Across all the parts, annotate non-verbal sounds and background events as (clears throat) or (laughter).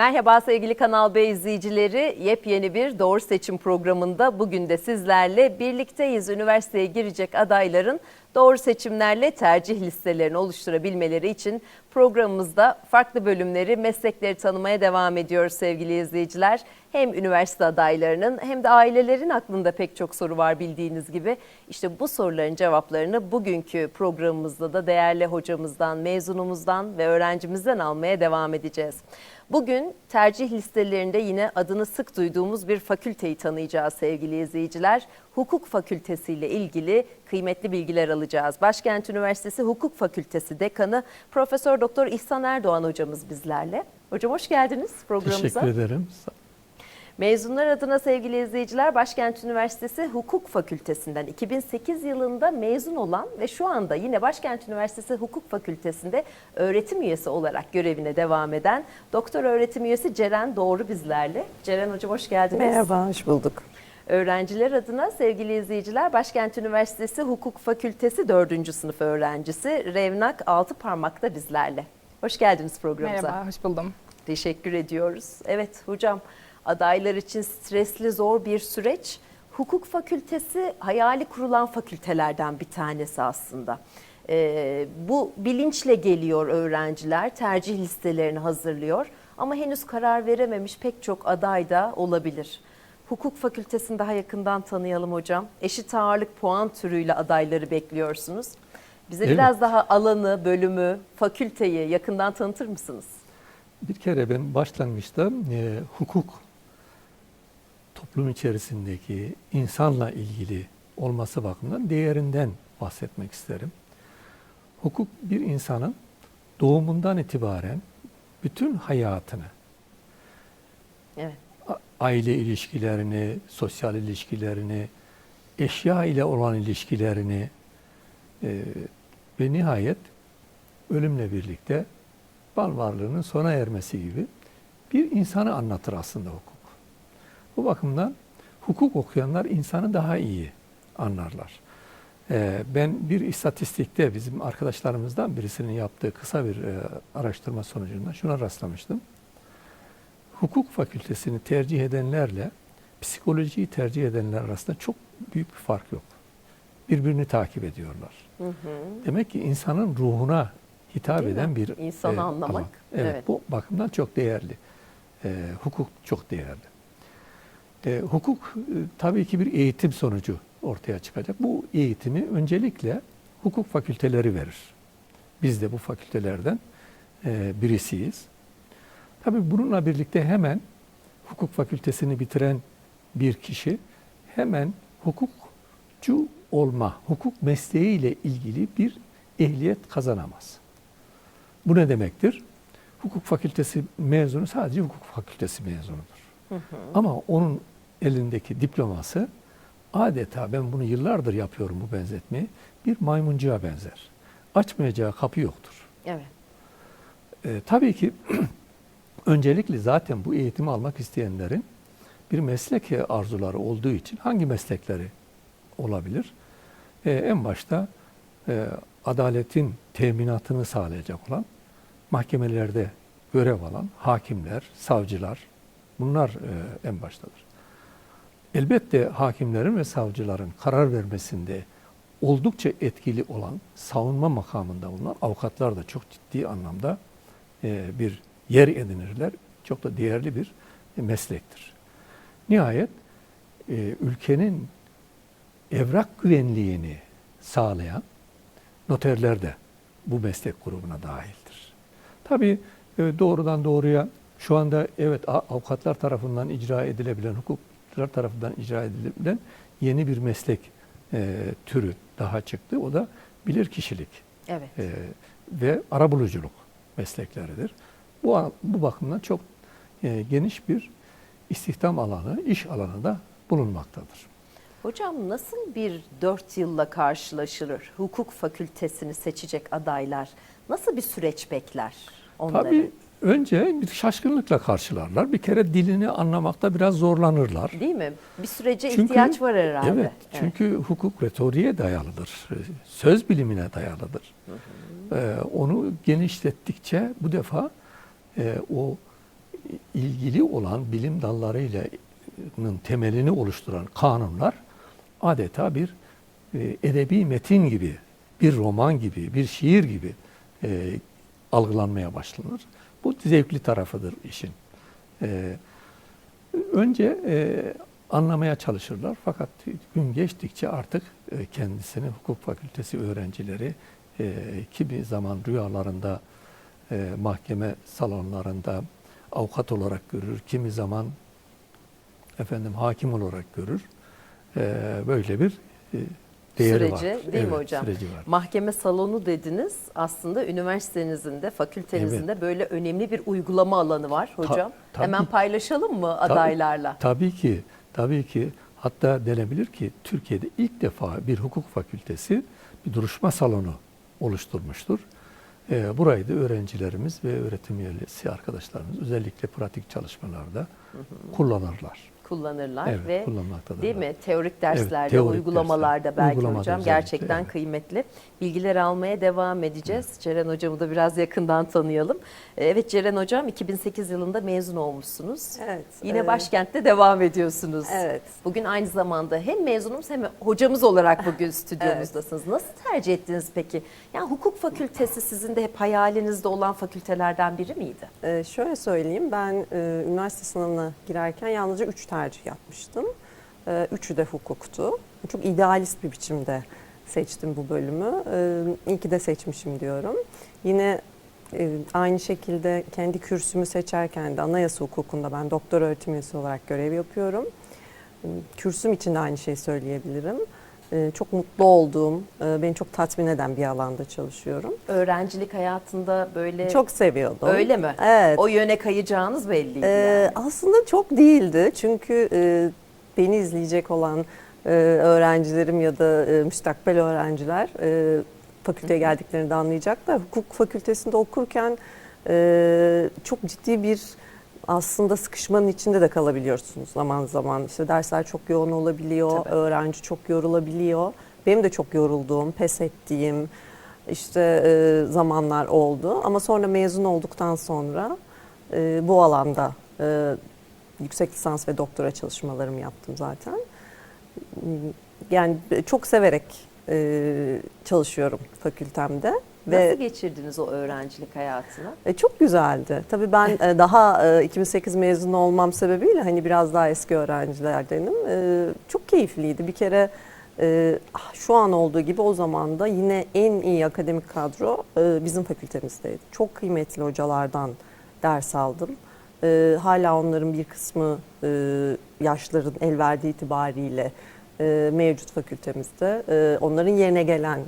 Merhaba sevgili Kanal B izleyicileri. Yepyeni bir Doğru Seçim programında bugün de sizlerle birlikteyiz. Üniversiteye girecek adayların doğru seçimlerle tercih listelerini oluşturabilmeleri için programımızda farklı bölümleri, meslekleri tanımaya devam ediyoruz sevgili izleyiciler. Hem üniversite adaylarının hem de ailelerin aklında pek çok soru var bildiğiniz gibi. İşte bu soruların cevaplarını bugünkü programımızda da değerli hocamızdan, mezunumuzdan ve öğrencimizden almaya devam edeceğiz. Bugün tercih listelerinde yine adını sık duyduğumuz bir fakülteyi tanıyacağız sevgili izleyiciler. Hukuk Fakültesi ile ilgili kıymetli bilgiler alacağız. Başkent Üniversitesi Hukuk Fakültesi Dekanı Profesör Doktor İhsan Erdoğan hocamız bizlerle. Hocam hoş geldiniz programımıza. Teşekkür ederim. Mezunlar adına sevgili izleyiciler Başkent Üniversitesi Hukuk Fakültesinden 2008 yılında mezun olan ve şu anda yine Başkent Üniversitesi Hukuk Fakültesi'nde öğretim üyesi olarak görevine devam eden doktor öğretim üyesi Ceren Doğru bizlerle. Ceren Hocam hoş geldiniz. Merhaba, hoş bulduk. Öğrenciler adına sevgili izleyiciler Başkent Üniversitesi Hukuk Fakültesi 4. sınıf öğrencisi Revnak Altıparmak'ta bizlerle. Hoş geldiniz programımıza. Merhaba, hoş buldum. Teşekkür ediyoruz. Evet hocam adaylar için stresli zor bir süreç. Hukuk fakültesi hayali kurulan fakültelerden bir tanesi aslında. Ee, bu bilinçle geliyor öğrenciler, tercih listelerini hazırlıyor. Ama henüz karar verememiş pek çok aday da olabilir. Hukuk fakültesini daha yakından tanıyalım hocam. Eşit ağırlık puan türüyle adayları bekliyorsunuz. Bize Evet. biraz daha alanı, bölümü, fakülteyi yakından tanıtır mısınız? Bir kere ben başlangıçta e, hukuk toplum içerisindeki insanla ilgili olması bakımından değerinden bahsetmek isterim. Hukuk bir insanın doğumundan itibaren bütün hayatını, Evet. aile ilişkilerini, sosyal ilişkilerini, eşya ile olan ilişkilerini e, ve nihayet ölümle birlikte bal varlığının sona ermesi gibi bir insanı anlatır aslında hukuk. Bu bakımdan hukuk okuyanlar insanı daha iyi anlarlar. Ee, ben bir istatistikte bizim arkadaşlarımızdan birisinin yaptığı kısa bir e, araştırma sonucunda şuna rastlamıştım. Hukuk fakültesini tercih edenlerle psikolojiyi tercih edenler arasında çok büyük bir fark yok. Birbirini takip ediyorlar. Hı hı. Demek ki insanın ruhuna hitap Değil mi? eden bir İnsanı anlamak, alan. Evet, evet. bu bakımdan çok değerli. Ee, hukuk çok değerli. Ee, hukuk e, tabii ki bir eğitim sonucu ortaya çıkacak. Bu eğitimi öncelikle hukuk fakülteleri verir. Biz de bu fakültelerden e, birisiyiz. Tabii bununla birlikte hemen hukuk fakültesini bitiren bir kişi hemen hukukçu olma, hukuk mesleğiyle ilgili bir ehliyet kazanamaz. Bu ne demektir? Hukuk fakültesi mezunu sadece hukuk fakültesi mezunudur. Ama onun elindeki diploması adeta ben bunu yıllardır yapıyorum bu benzetmeyi bir maymuncuğa benzer. Açmayacağı kapı yoktur. Evet. Ee, tabii ki (clears throat) öncelikle zaten bu eğitimi almak isteyenlerin bir meslek arzuları olduğu için hangi meslekleri olabilir? Ee, en başta e, adaletin teminatını sağlayacak olan mahkemelerde görev alan hakimler, savcılar bunlar e, en baştadır. Elbette hakimlerin ve savcıların karar vermesinde oldukça etkili olan savunma makamında bulunan avukatlar da çok ciddi anlamda e, bir yer edinirler. Çok da değerli bir e, meslektir. Nihayet e, ülkenin evrak güvenliğini sağlayan noterler de bu meslek grubuna dahildir. Tabii e, doğrudan doğruya şu anda evet avukatlar tarafından icra edilebilen, hukukçular tarafından icra edilebilen yeni bir meslek e, türü daha çıktı. O da bilirkişilik Evet. e, ve arabuluculuk meslekleridir. Bu, bu bakımdan çok e, geniş bir istihdam alanı, iş alanı da bulunmaktadır. Hocam nasıl bir dört yılla karşılaşılır? Hukuk fakültesini seçecek adaylar nasıl bir süreç bekler onları? Tabii önce bir şaşkınlıkla karşılarlar. Bir kere dilini anlamakta biraz zorlanırlar. Değil mi? Bir sürece Çünkü- ihtiyaç var herhalde. Evet, çünkü hukuk retoriğe dayalıdır. Söz bilimine dayalıdır. Ee, onu genişlettikçe bu defa e, o ilgili olan bilim dallarıyla temelini oluşturan kanunlar adeta bir e, edebi metin gibi, bir roman gibi, bir şiir gibi e, algılanmaya başlanır. Bu zevkli tarafıdır işin. E, önce e, anlamaya çalışırlar fakat gün geçtikçe artık e, kendisini hukuk fakültesi öğrencileri e, kimi zaman rüyalarında e, mahkeme salonlarında avukat olarak görür, kimi zaman efendim hakim olarak görür. E, böyle bir e, değeri Süreci var. değil mi Evet, hocam? Süreci var. Mahkeme salonu dediniz. Aslında üniversitenizin de fakültenizin de böyle önemli bir uygulama alanı var hocam. tabii. Hemen paylaşalım mı Tabii, adaylarla? Tabii ki, tabii ki. Hatta denebilir ki Türkiye'de ilk defa bir hukuk fakültesi bir duruşma salonu oluşturmuştur. Ee, burayı da öğrencilerimiz ve öğretim üyesi arkadaşlarımız özellikle pratik çalışmalarda kullanırlar. Kullanırlar Evet, ve kullanmaktadırlar. değil mi? Teorik derslerde, teorik uygulamalarda dersler. belki Uygulamada hocam özellikle, gerçekten evet. kıymetli. Bilgiler almaya devam edeceğiz. Ceren hocamı da biraz yakından tanıyalım. Ee, Evet Ceren hocam 2008 yılında mezun olmuşsunuz. Evet. Yine e, başkentte devam ediyorsunuz. Evet. Bugün aynı zamanda hem mezunumuz hem hocamız olarak bugün stüdyomuzdasınız. (laughs) Nasıl tercih ettiniz peki? Yani hukuk fakültesi sizin de hep hayalinizde olan fakültelerden biri miydi? e, şöyle söyleyeyim ben e, üniversite sınavına girerken yalnızca üç tercih yapmıştım. E, üçü de hukuktu. Çok idealist bir biçimde seçtim bu bölümü. E, ki de seçmişim diyorum. Yine e, aynı şekilde kendi kürsümü seçerken de anayasa hukukunda ben doktor öğretim üyesi olarak görev yapıyorum. E, Kürsüm için de aynı şeyi söyleyebilirim. E, Çok mutlu olduğum, e, beni çok tatmin eden bir alanda çalışıyorum. Öğrencilik hayatında böyle Çok seviyordum. öyle mi? Evet. O yöne kayacağınız belliydi Ee, yani. Aslında çok değildi çünkü e, beni izleyecek olan e, öğrencilerim ya da müstakbel öğrenciler fakülteye geldiklerinde anlayacaklar. Hukuk fakültesinde okurken çok ciddi bir aslında sıkışmanın içinde de kalabiliyorsunuz zaman zaman. İşte dersler çok yoğun olabiliyor, Tabii. öğrenci çok yorulabiliyor. Benim de çok yorulduğum, pes ettiğim işte e, zamanlar oldu. Ama sonra mezun olduktan sonra e, bu alanda e, yüksek lisans ve doktora çalışmalarımı yaptım zaten. Yani çok severek e, çalışıyorum fakültemde. Nasıl geçirdiniz o öğrencilik hayatını? e, çok güzeldi. Tabii ben e, daha e, 2008 mezunu olmam sebebiyle hani biraz daha eski öğrencilerdenim. E, çok keyifliydi. Bir kere e, ah, şu an olduğu gibi o zaman da yine en iyi akademik kadro e, bizim fakültemizdeydi. Çok kıymetli hocalardan ders aldım. E, hala onların bir kısmı e, yaşların el verdiği itibariyle e, mevcut fakültemizde. E, onların yerine gelen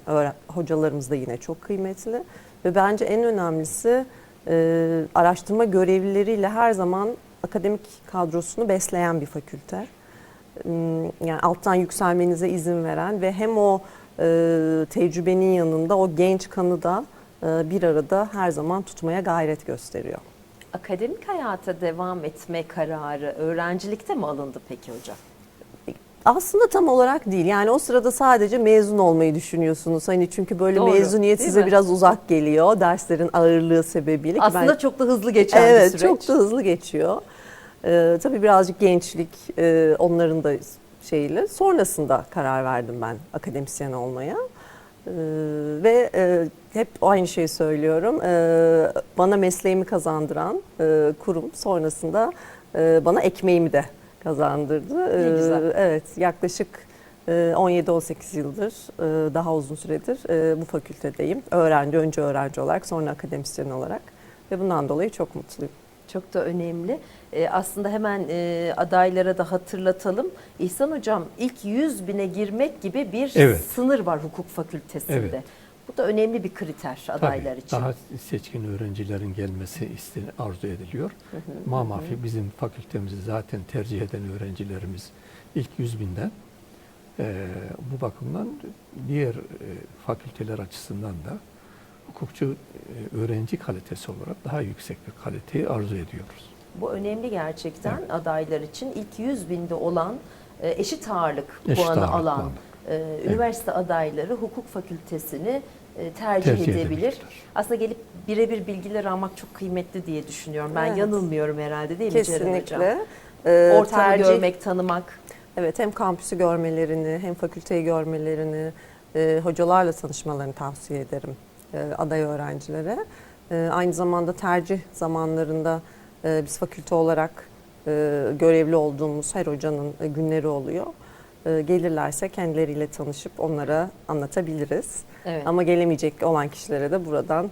hocalarımız da yine çok kıymetli. Ve bence en önemlisi e, araştırma görevlileriyle her zaman akademik kadrosunu besleyen bir fakülte. Hmm, Yani alttan yükselmenize izin veren ve hem o e, tecrübenin yanında o genç kanı da e, bir arada her zaman tutmaya gayret gösteriyor. Akademik hayata devam etme kararı öğrencilikte mi alındı peki hocam? Aslında tam olarak değil. Yani o sırada sadece mezun olmayı düşünüyorsunuz. Hani çünkü böyle Doğru, mezuniyet size mi? biraz uzak geliyor. Derslerin ağırlığı sebebiyle. Aslında ben- çok da hızlı geçen evet, bir süreç. çok da hızlı geçiyor. Ee, tabii birazcık gençlik e, onların da şeyle. Sonrasında karar verdim ben akademisyen olmaya. Ee, ve e, hep aynı şeyi söylüyorum. Ee, bana mesleğimi kazandıran e, kurum sonrasında e, bana ekmeğimi de kazandırdı. Ne Ee, güzel. Evet, yaklaşık e, 17-18 yıldır, e, daha uzun süredir e, bu fakültedeyim. Öğrenci, önce öğrenci olarak, sonra akademisyen olarak. Ve bundan dolayı çok mutluyum. Çok da önemli. Ee, aslında hemen e, adaylara da hatırlatalım. İhsan Hocam ilk 100 bine girmek gibi bir Evet. sınır var hukuk fakültesinde. Evet. Bu da önemli bir kriter adaylar Tabii, için. Daha seçkin öğrencilerin gelmesi isten, arzu ediliyor. Mamafi bizim fakültemizi zaten tercih eden öğrencilerimiz ilk 100 binden. Ee, bu bakımdan diğer e, fakülteler açısından da hukukçu e, öğrenci kalitesi olarak daha yüksek bir kaliteyi arzu ediyoruz. Bu önemli gerçekten adaylar için. ilk 100 binde olan e, eşit ağırlık Eşit puanı ağırlık alan puanı. e, üniversite adayları hukuk fakültesini tercih, Tercih edebilir. Aslında gelip birebir bilgiler almak çok kıymetli diye düşünüyorum. Ben Evet. yanılmıyorum herhalde değil mi Ceren Hocam? Kesinlikle. Ee, Ortamı tercih- görmek, tanımak. Evet hem kampüsü görmelerini hem fakülteyi görmelerini, e, hocalarla tanışmalarını tavsiye ederim e, aday öğrencilere. E, aynı zamanda tercih zamanlarında e, biz fakülte olarak e, görevli olduğumuz her hocanın e, günleri oluyor. E, gelirlerse kendileriyle tanışıp onlara anlatabiliriz. Evet. Ama gelemeyecek olan kişilere de buradan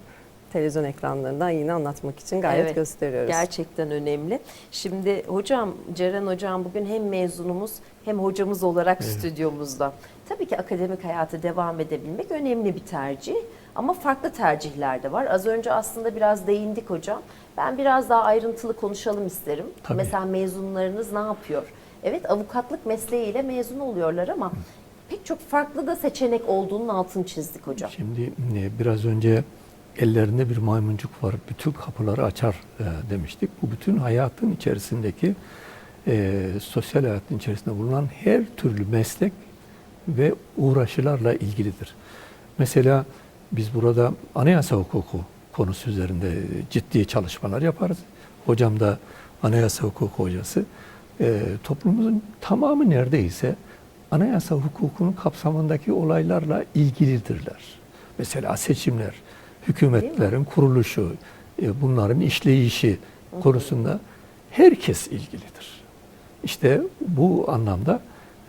televizyon ekranlarından yine anlatmak için gayet Evet, gösteriyoruz. Gerçekten önemli. Şimdi hocam, Ceren hocam bugün hem mezunumuz hem hocamız olarak Evet. stüdyomuzda. Tabii ki akademik hayatı devam edebilmek önemli bir tercih. Ama farklı tercihler de var. Az önce aslında biraz değindik hocam. Ben biraz daha ayrıntılı konuşalım isterim. Tabii. Mesela mezunlarınız ne yapıyor? Evet avukatlık mesleğiyle mezun oluyorlar ama pek çok farklı da seçenek olduğunun altını çizdik hocam. Şimdi e, biraz önce ellerinde bir maymuncuk var, bütün kapıları açar e, demiştik. Bu bütün hayatın içerisindeki, e, sosyal hayatın içerisinde bulunan her türlü meslek ve uğraşılarla ilgilidir. Mesela biz burada anayasa hukuku konusu üzerinde ciddi çalışmalar yaparız. Hocam da anayasa hukuku hocası. E, toplumumuzun tamamı neredeyse anayasa hukukunun kapsamındaki olaylarla ilgilidirler. Mesela seçimler, hükümetlerin kuruluşu, e, bunların işleyişi konusunda herkes ilgilidir. İşte bu anlamda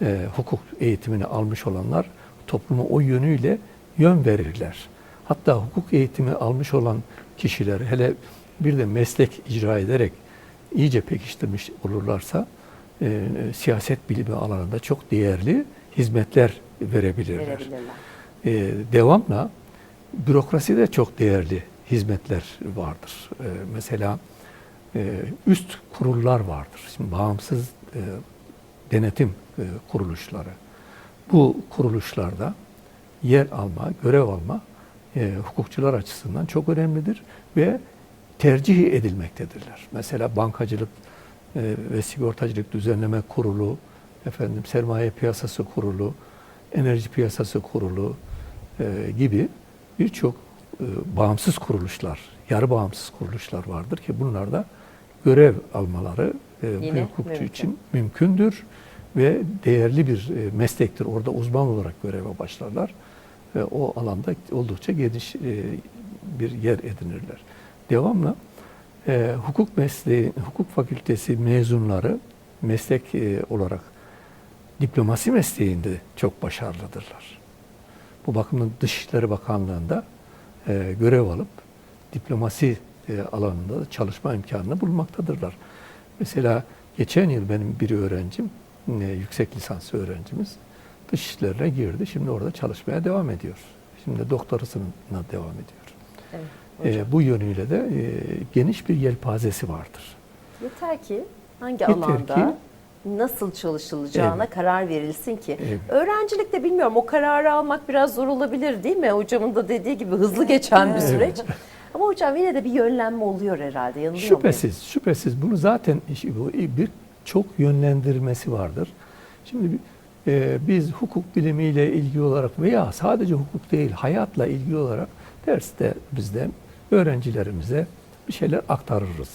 e, hukuk eğitimini almış olanlar topluma o yönüyle yön verirler. Hatta hukuk eğitimi almış olan kişiler hele bir de meslek icra ederek iyice pekiştirmiş olurlarsa e, siyaset bilimi alanında çok değerli hizmetler verebilirler. Verebilirler. E, devamla bürokraside çok değerli hizmetler vardır. E, mesela e, üst kurullar vardır. Şimdi bağımsız e, denetim e, kuruluşları. Bu kuruluşlarda yer alma, görev alma e, hukukçular açısından çok önemlidir ve tercih edilmektedirler. Mesela bankacılık ve sigortacılık düzenleme kurulu, efendim sermaye piyasası kurulu, enerji piyasası kurulu e, gibi birçok e, bağımsız kuruluşlar, yarı bağımsız kuruluşlar vardır ki bunlar da görev almaları e, bir hukukçu mümkün. için mümkündür ve değerli bir e, meslektir. Orada uzman olarak göreve başlarlar ve o alanda oldukça geniş e, bir yer edinirler. Devamlı e, hukuk mesleği, hukuk fakültesi mezunları meslek e, olarak diplomasi mesleğinde çok başarılıdırlar. Bu bakımdan Dışişleri Bakanlığı'nda e, görev alıp diplomasi e, alanında da çalışma imkanını bulmaktadırlar. Mesela geçen yıl benim bir öğrencim, e, yüksek lisans öğrencimiz Dışişleri'ne girdi. Şimdi orada çalışmaya devam ediyor. Şimdi doktorasına devam ediyor. Evet, E, bu yönüyle de e, geniş bir yelpazesi vardır. Yeter ki hangi Yeter alanda ki- nasıl çalışılacağına Evet. karar verilsin ki. Evet. Öğrencilikte bilmiyorum o kararı almak biraz zor olabilir değil mi? Hocamın da dediği gibi hızlı geçen bir Evet. süreç. Ama hocam yine de bir yönlenme oluyor herhalde. Yanılıyor muyum? Şüphesiz, şüphesiz. Bunu zaten bir çok yönlendirmesi vardır. Şimdi e, biz hukuk bilimiyle ilgili olarak veya sadece hukuk değil, hayatla ilgili olarak derste bizde öğrencilerimize bir şeyler aktarırız.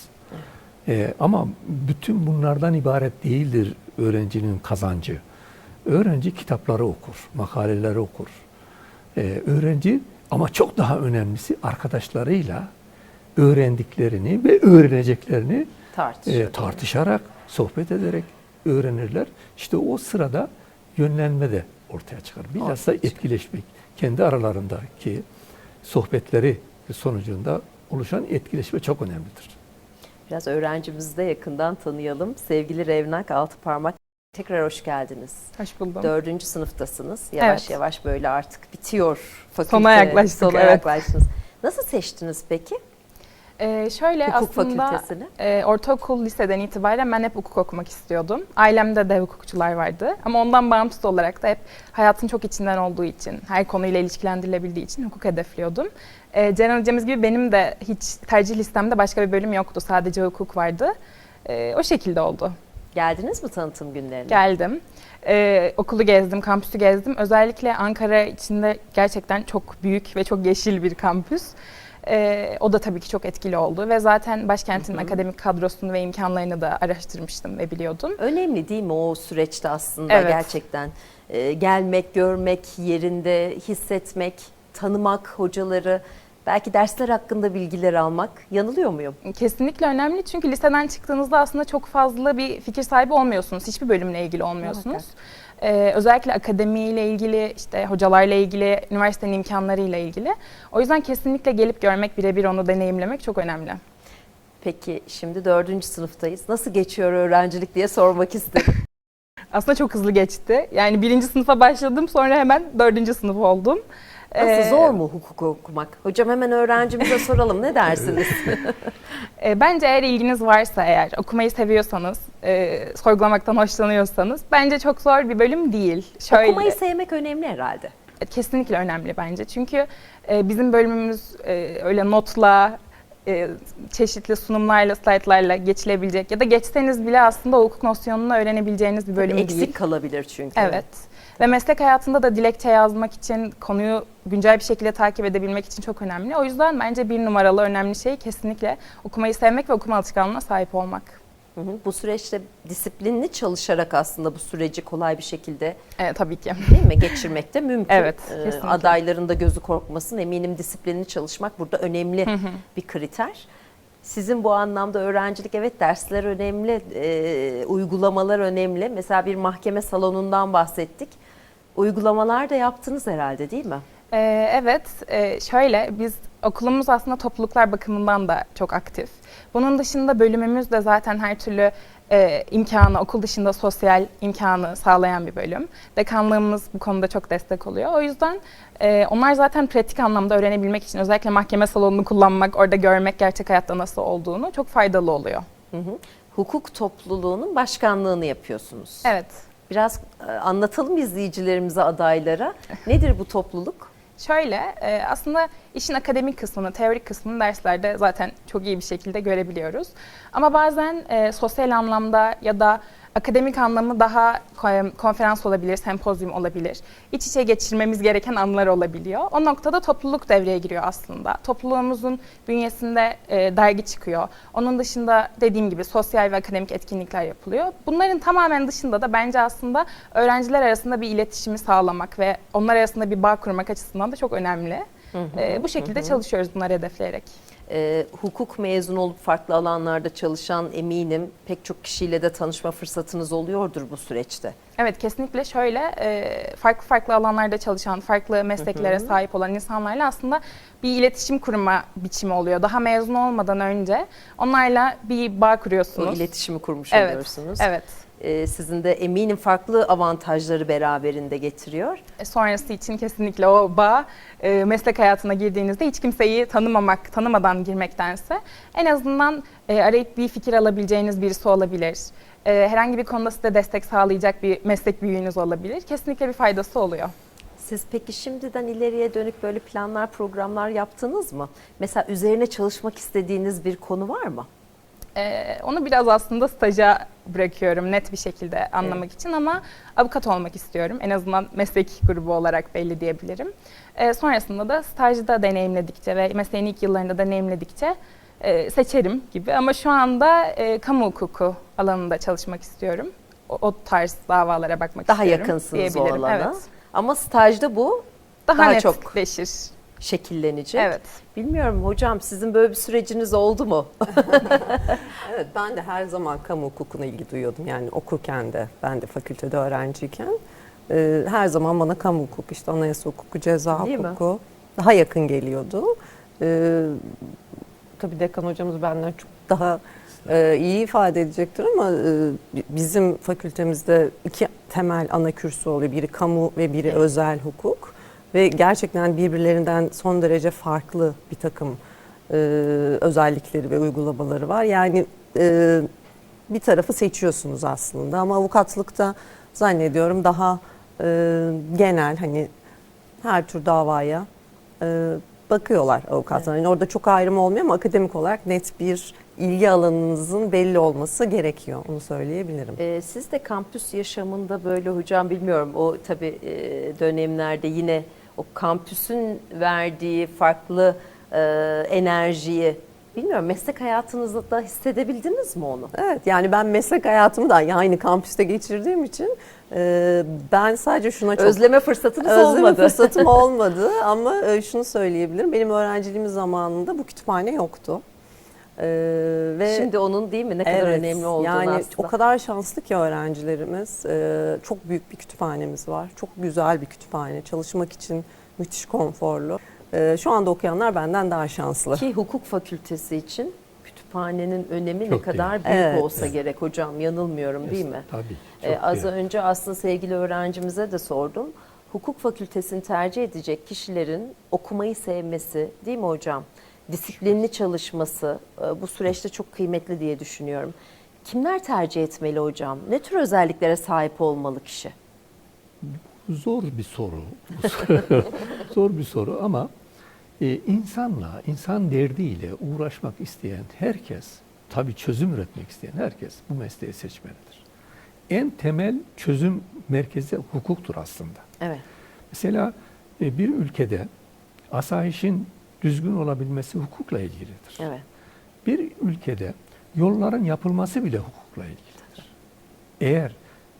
E, ama bütün bunlardan ibaret değildir öğrencinin kazancı. Öğrenci kitapları okur, makaleleri okur. E, öğrenci ama çok daha önemlisi arkadaşlarıyla öğrendiklerini ve öğreneceklerini e, tartışarak, sohbet ederek öğrenirler. İşte o sırada yönlenme de ortaya çıkar. Bilhassa etkileşmek, kendi aralarındaki sohbetleri sonucunda oluşan etkileşme çok önemlidir. Biraz öğrencimizi de yakından tanıyalım. Sevgili Revnak Altıparmak tekrar hoş geldiniz. Hoş buldum. Dördüncü sınıftasınız. Yavaş Evet. yavaş böyle artık bitiyor fakülte. Sona yaklaştık, Sona evet. yaklaştınız. Nasıl seçtiniz peki Ee, şöyle hukuk aslında fakültesini? e, ortaokul liseden itibaren ben hep hukuk okumak istiyordum. Ailemde de hukukçular vardı ama ondan bağımsız olarak da hep hayatın çok içinden olduğu için, her konuyla ilişkilendirilebildiği için hukuk hedefliyordum. Ee, Ceren hocamız gibi benim de hiç tercih listemde başka bir bölüm yoktu. Sadece hukuk vardı. Ee, o şekilde oldu. Geldiniz mi tanıtım günlerine? Geldim. Ee, okulu gezdim, kampüsü gezdim. Özellikle Ankara içinde gerçekten çok büyük ve çok yeşil bir kampüs. Ee, o da tabii ki çok etkili oldu ve zaten başkentin akademik kadrosunu ve imkanlarını da araştırmıştım ve biliyordum. Önemli değil mi o süreçte aslında Evet. gerçekten Ee, gelmek, görmek, yerinde hissetmek, tanımak hocaları, belki dersler hakkında bilgiler almak. Yanılıyor muyum? Kesinlikle önemli çünkü liseden çıktığınızda aslında çok fazla bir fikir sahibi olmuyorsunuz. Hiçbir bölümle ilgili olmuyorsunuz. Ee, özellikle akademiyle ilgili, işte hocalarla ilgili, üniversitenin imkanlarıyla ilgili. O yüzden kesinlikle gelip görmek, birebir onu deneyimlemek çok önemli. Peki şimdi dördüncü sınıftayız. Nasıl geçiyor öğrencilik diye sormak istedim. (laughs) (laughs) Aslında çok hızlı geçti. Yani birinci sınıfa başladım sonra hemen dördüncü sınıf oldum. Nasıl Ee, zor mu hukuk okumak? Hocam hemen öğrencimize soralım ne dersiniz? (laughs) e, bence eğer ilginiz varsa eğer, okumayı seviyorsanız, e, sorgulamaktan hoşlanıyorsanız bence çok zor bir bölüm değil. Şöyle, Okumayı sevmek önemli herhalde. Kesinlikle önemli bence. Çünkü e, bizim bölümümüz e, öyle notla, e, çeşitli sunumlarla, slaytlarla geçilebilecek ya da geçseniz bile aslında o hukuk nosyonunu öğrenebileceğiniz bir bölüm Eksik değil. kalabilir çünkü. Evet. Ve meslek hayatında da dilekçe yazmak için, konuyu güncel bir şekilde takip edebilmek için çok önemli. O yüzden bence bir numaralı önemli şey kesinlikle okumayı sevmek ve okuma alışkanlığına sahip olmak. Hı hı. Bu süreçte disiplinli çalışarak aslında bu süreci kolay bir şekilde Evet, tabii ki. değil mi geçirmek de mümkün. (laughs) Evet, Ee, kesinlikle. adayların da gözü korkmasın. Eminim disiplinli çalışmak burada önemli bir kriter. Sizin bu anlamda öğrencilik evet dersler önemli, e, uygulamalar önemli. Mesela bir mahkeme salonundan bahsettik. Uygulamalar da yaptınız herhalde değil mi? Ee, evet, e, şöyle biz okulumuz aslında topluluklar bakımından da çok aktif. Bunun dışında bölümümüz de zaten her türlü e, imkanı, okul dışında sosyal imkanı sağlayan bir bölüm. Dekanlığımız bu konuda çok destek oluyor. O yüzden e, onlar zaten pratik anlamda öğrenebilmek için özellikle mahkeme salonunu kullanmak, orada görmek gerçek hayatta nasıl olduğunu çok faydalı oluyor. Hı hı. Hukuk topluluğunun başkanlığını yapıyorsunuz. Evet. Biraz e, anlatalım izleyicilerimize, adaylara. Nedir bu topluluk? Şöyle e, aslında işin akademik kısmını, teorik kısmını derslerde zaten çok iyi bir şekilde görebiliyoruz. Ama bazen e, sosyal anlamda ya da akademik anlamı daha ko- konferans olabilir, sempozyum olabilir. İç içe geçirmemiz gereken anlar olabiliyor. O noktada topluluk devreye giriyor aslında. Topluluğumuzun bünyesinde e, dergi çıkıyor. Onun dışında dediğim gibi sosyal ve akademik etkinlikler yapılıyor. Bunların tamamen dışında da bence aslında öğrenciler arasında bir iletişimi sağlamak ve onlar arasında bir bağ kurmak açısından da çok önemli. E, bu şekilde çalışıyoruz bunları hedefleyerek. E, hukuk mezunu olup farklı alanlarda çalışan eminim pek çok kişiyle de tanışma fırsatınız oluyordur bu süreçte. Evet kesinlikle şöyle e, farklı farklı alanlarda çalışan, farklı mesleklere sahip olan insanlarla aslında bir iletişim kurma biçimi oluyor. Daha mezun olmadan önce onlarla bir bağ O kuruyorsunuz. iletişimi kurmuş evet, oluyorsunuz. evet. E, sizin de eminim farklı avantajları beraberinde getiriyor. E, sonrası için kesinlikle o bağ e, meslek hayatına girdiğinizde hiç kimseyi tanımamak, tanımadan girmektense en azından e, arayıp bir fikir alabileceğiniz birisi olabilir. E, herhangi bir konuda size destek sağlayacak bir meslek büyüğünüz olabilir. Kesinlikle bir faydası oluyor. Siz peki şimdiden ileriye dönük böyle planlar, programlar yaptınız mı? Mesela üzerine çalışmak istediğiniz bir konu var mı? Ee, onu biraz aslında staja bırakıyorum net bir şekilde anlamak için ama avukat olmak istiyorum. En azından meslek grubu olarak belli diyebilirim. Ee, sonrasında da stajda deneyimledikçe ve mesleğin ilk yıllarında deneyimledikçe e, seçerim gibi. Ama şu anda e, kamu hukuku alanında çalışmak istiyorum. O, o tarz davalara bakmak Daha istiyorum yakınsınız o diyebilirim. alana. Evet. Ama stajda bu Daha, Daha netleşir. şekillenecek. Evet. Bilmiyorum hocam sizin böyle bir süreciniz oldu mu? (laughs) Evet ben de her zaman kamu hukukuna ilgi duyuyordum. Yani okurken de ben de fakültede öğrenciyken e, her zaman bana kamu hukuku işte anayasa hukuku, ceza Değil mi? hukuku daha yakın geliyordu. E, tabii dekan hocamız benden çok daha e, iyi ifade edecektir ama e, bizim fakültemizde iki temel ana kürsü oluyor. Biri kamu ve biri Evet. özel hukuk ve gerçekten birbirlerinden son derece farklı bir takım e, özellikleri ve uygulamaları var. Yani e, bir tarafı seçiyorsunuz aslında ama avukatlıkta zannediyorum daha e, genel hani her tür davaya e, bakıyorlar avukatlar. Yani orada çok ayrım olmuyor ama akademik olarak net bir ilgi alanınızın belli olması gerekiyor. Onu söyleyebilirim. Ee, siz de kampüs yaşamında böyle hocam bilmiyorum o tabii e, dönemlerde yine o kampüsün verdiği farklı e, enerjiyi bilmiyorum meslek hayatınızda da hissedebildiniz mi onu? Evet yani ben meslek hayatımı da aynı kampüste geçirdiğim için e, ben sadece şuna çok Özleme fırsatınız Özleme olmadı. (laughs) fırsatım olmadı ama e, şunu söyleyebilirim. Benim öğrenciliğim zamanında bu kütüphane yoktu. E, ve Şimdi onun değil mi ne kadar Evet, önemli olduğunu yani aslında. o kadar şanslı ki öğrencilerimiz. E, çok büyük bir kütüphanemiz var. Çok güzel bir kütüphane. Çalışmak için müthiş konforlu. E, şu anda okuyanlar benden daha şanslı. Ki hukuk fakültesi için kütüphanenin önemi ne Çok kadar değil. büyük Evet. olsa gerek hocam yanılmıyorum değil mi? Tabii. Ee, az iyi. önce aslında sevgili öğrencimize de sordum. Hukuk fakültesini tercih edecek kişilerin okumayı sevmesi değil mi hocam? Disiplinli çalışması e, bu süreçte çok kıymetli diye düşünüyorum. Kimler tercih etmeli hocam? Ne tür özelliklere sahip olmalı kişi? Zor bir soru. (laughs) Zor bir soru ama e, insanla, insan derdiyle uğraşmak isteyen herkes, tabii çözüm üretmek isteyen herkes bu mesleği seçmelidir. En temel çözüm merkezi hukuktur aslında. Evet. Mesela e, bir ülkede asayişin düzgün olabilmesi hukukla ilgilidir. Evet. Bir ülkede yolların yapılması bile hukukla ilgilidir. Eğer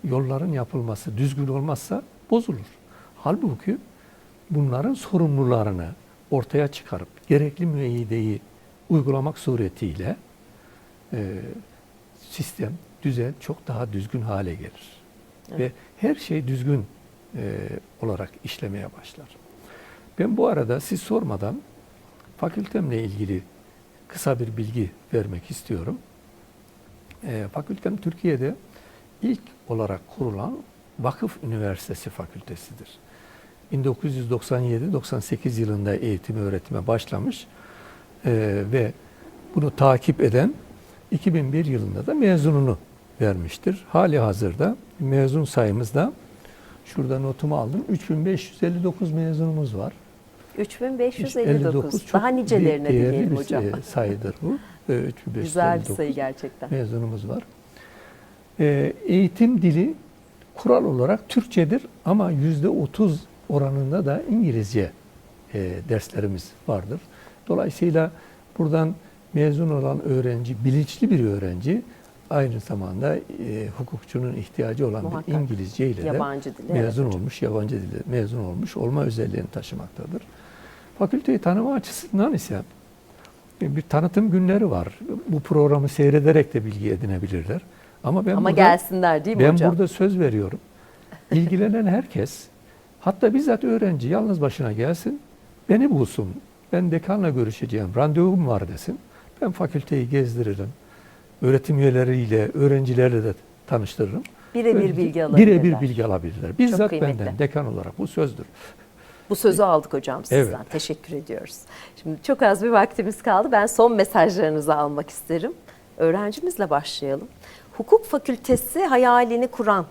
yolların yapılması düzgün olmazsa bozulur. Halbuki bunların sorumlularını ortaya çıkarıp gerekli müeyyideyi uygulamak suretiyle e, sistem, düzen çok daha düzgün hale gelir. Ve her şey düzgün e, olarak işlemeye başlar. Ben bu arada siz sormadan fakültemle ilgili kısa bir bilgi vermek istiyorum. E, fakültem Türkiye'de ilk olarak kurulan Vakıf Üniversitesi Fakültesidir. 1997-98 yılında eğitime öğretime başlamış e, ve bunu takip eden 2001 yılında da mezununu vermiştir. Hali hazırda mezun sayımız da şurada notumu aldım. 3559 mezunumuz var. 3559. çok Daha nicelerine değerli dileyelim bir hocam. e, sayıdır bu. E, Güzel bir 3559 sayı gerçekten. mezunumuz var. E, eğitim dili kural olarak Türkçedir ama yüzde 30 oranında da İngilizce e, derslerimiz vardır. Dolayısıyla buradan mezun olan öğrenci, bilinçli bir öğrenci aynı zamanda e, hukukçunun ihtiyacı olan Muhakkak. bir İngilizce ile de dili. evet mezun hocam. olmuş, yabancı dilde mezun olmuş olma özelliğini taşımaktadır. Fakülteyi tanıma açısından ise bir tanıtım günleri var. Bu programı seyrederek de bilgi edinebilirler. Ama ben Ama burada, gelsinler değil mi ben hocam? burada söz veriyorum. İlgilenen herkes, hatta bizzat öğrenci yalnız başına gelsin, beni bulsun. Ben dekanla görüşeceğim, randevum var desin. Ben fakülteyi gezdiririm. Öğretim üyeleriyle, öğrencilerle de tanıştırırım. Birebir bilgi alabilirler. Birebir bilgi alabilirler. Bizzat benden dekan olarak bu sözdür. Bu sözü aldık hocam sizden. Evet. Teşekkür ediyoruz. Şimdi çok az bir vaktimiz kaldı. Ben son mesajlarınızı almak isterim. Öğrencimizle başlayalım. Hukuk fakültesi hayalini kuran,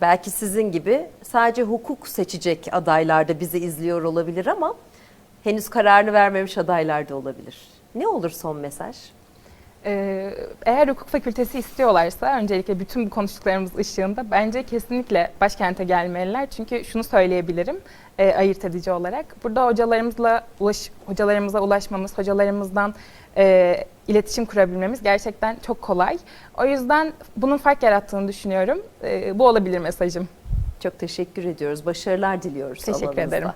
belki sizin gibi sadece hukuk seçecek adaylar da bizi izliyor olabilir ama henüz kararını vermemiş adaylar da olabilir. Ne olur son mesaj? Ee, eğer hukuk fakültesi istiyorlarsa öncelikle bütün bu konuştuklarımız ışığında bence kesinlikle başkente gelmeliler. Çünkü şunu söyleyebilirim e, ayırt edici olarak. Burada hocalarımızla ulaş, hocalarımıza ulaşmamız, hocalarımızdan e, iletişim kurabilmemiz gerçekten çok kolay. O yüzden bunun fark yarattığını düşünüyorum. E, bu olabilir mesajım. Çok teşekkür ediyoruz. Başarılar diliyoruz Teşekkür alanınızda. ederim.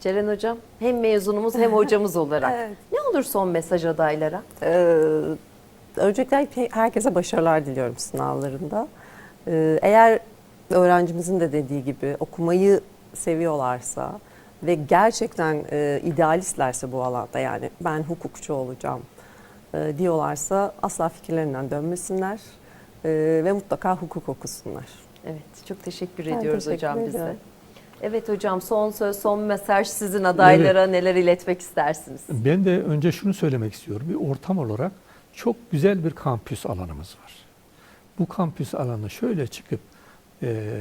Ceren Hocam hem mezunumuz hem hocamız olarak. (laughs) Evet. Ne olur son mesaj adaylara? Ee, öncelikle herkese başarılar diliyorum sınavlarında. Ee, eğer öğrencimizin de dediği gibi okumayı seviyorlarsa ve gerçekten e, idealistlerse bu alanda yani ben hukukçu olacağım e, diyorlarsa asla fikirlerinden dönmesinler e, ve mutlaka hukuk okusunlar. Evet, çok teşekkür Ben ediyoruz teşekkür hocam bize. ediyorum. Evet hocam son söz, son mesaj sizin adaylara neler iletmek istersiniz? Ben de önce şunu söylemek istiyorum. Bir ortam olarak çok güzel bir kampüs alanımız var. Bu kampüs alanı şöyle çıkıp e,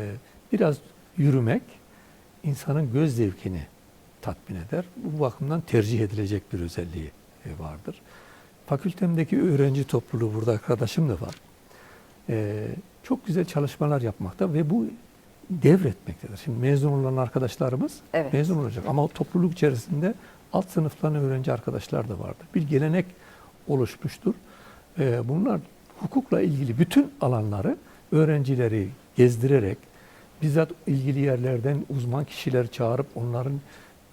biraz yürümek insanın göz zevkini tatmin eder. Bu bakımdan tercih edilecek bir özelliği e, vardır. fakültemdeki öğrenci topluluğu burada arkadaşım da var. Ee, çok güzel çalışmalar yapmakta ve bu devretmektedir. Şimdi mezun olan arkadaşlarımız Evet. mezun olacak ama o topluluk içerisinde alt sınıftan öğrenci arkadaşlar da vardır. Bir gelenek oluşmuştur. Ee, bunlar hukukla ilgili bütün alanları öğrencileri gezdirerek bizzat ilgili yerlerden uzman kişiler çağırıp onların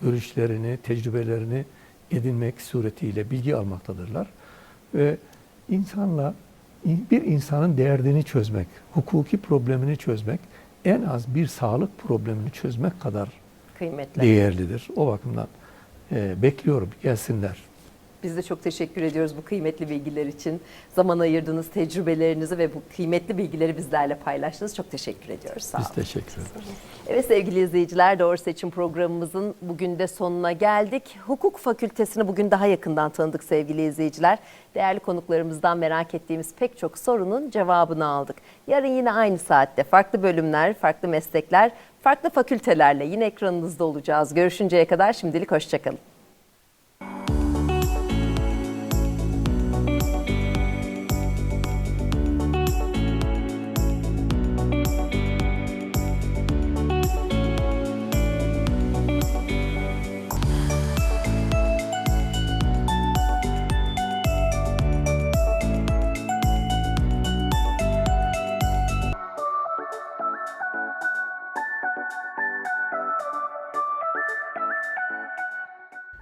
görüşlerini, tecrübelerini edinmek suretiyle bilgi almaktadırlar. Ve insanla bir insanın derdini çözmek, hukuki problemini çözmek en az bir sağlık problemini çözmek kadar Kıymetli. değerlidir. O bakımdan e, bekliyorum gelsinler. Biz de çok teşekkür ediyoruz bu kıymetli bilgiler için. Zaman ayırdınız, tecrübelerinizi ve bu kıymetli bilgileri bizlerle paylaştınız. Çok teşekkür ediyoruz. Sağ olun. Biz teşekkür ederiz. Evet sevgili izleyiciler Doğru Seçim programımızın bugün de sonuna geldik. Hukuk fakültesini bugün daha yakından tanıdık sevgili izleyiciler. Değerli konuklarımızdan merak ettiğimiz pek çok sorunun cevabını aldık. Yarın yine aynı saatte farklı bölümler, farklı meslekler, farklı fakültelerle yine ekranınızda olacağız. Görüşünceye kadar şimdilik hoşçakalın.